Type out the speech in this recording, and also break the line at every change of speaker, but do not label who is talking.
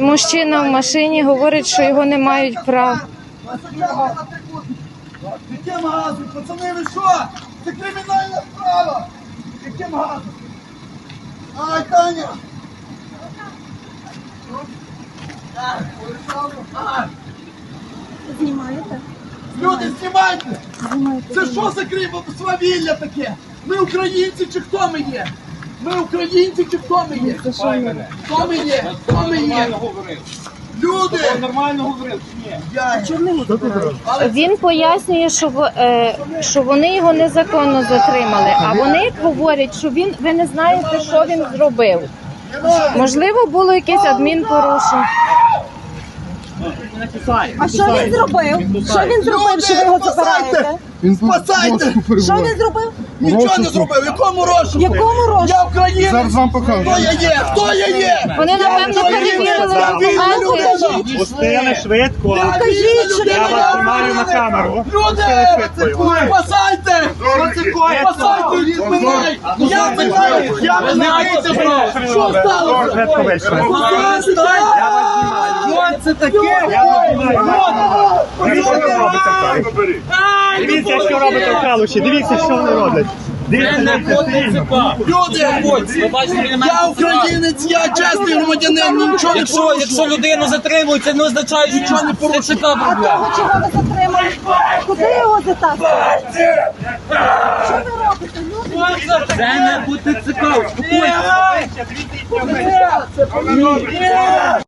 Мужчина в машині говорить, що його не мають прав.
Яким газом? Пацани, ви що? Це кримінальна справа! Яким газом? Ай, Таня!
Знімаєте?
Люди, знімайте! Це що за крім свавілля таке? Ми українці чи хто ми є? Ми українці чи хто ми є? Хто ми є? Хто ми є? Люди!
Нормально говорив чи ні?
Я
Він пояснює, що, в- е, що вони його незаконно затримали, а вони говорять, що він ви не знаєте, що він зробив. Можливо, було якесь адмінпорушення.
А що він зробив? Що він зробив, що ви його забираєте?
Спасайте!
Що він зробив?
Нічого не зробив! В якому розшуку?
Якому розшуку?
Я українець!
Зараз вам покажу.
Хто я є? Хто я є?
Вони напевно перевірили документи.
Пустили швидко.
Покажіть, що
Я вас знімаю на камеру.
Люди! Спасайте! Спасайте! Мене! Я питаю! Я питаю! Що сталося?
Швидко вийшли.
Що це таке?
Я вас знімаю. Дивіться, що робите. Дивіться, що робите в Калуші. Дивіться, що вони роблять. Дивіться.
Люди! Я українець, я чесний громадянин, нічого не
Якщо,
порушую.
якщо людину затримують, це не означає, що
Нічого не
це така
А
проблема.
того, чого ви затримали? Куди його затаскуєте? Що ви робите, люди?
Це не буде цікаво. Успокойтесь.
Ні!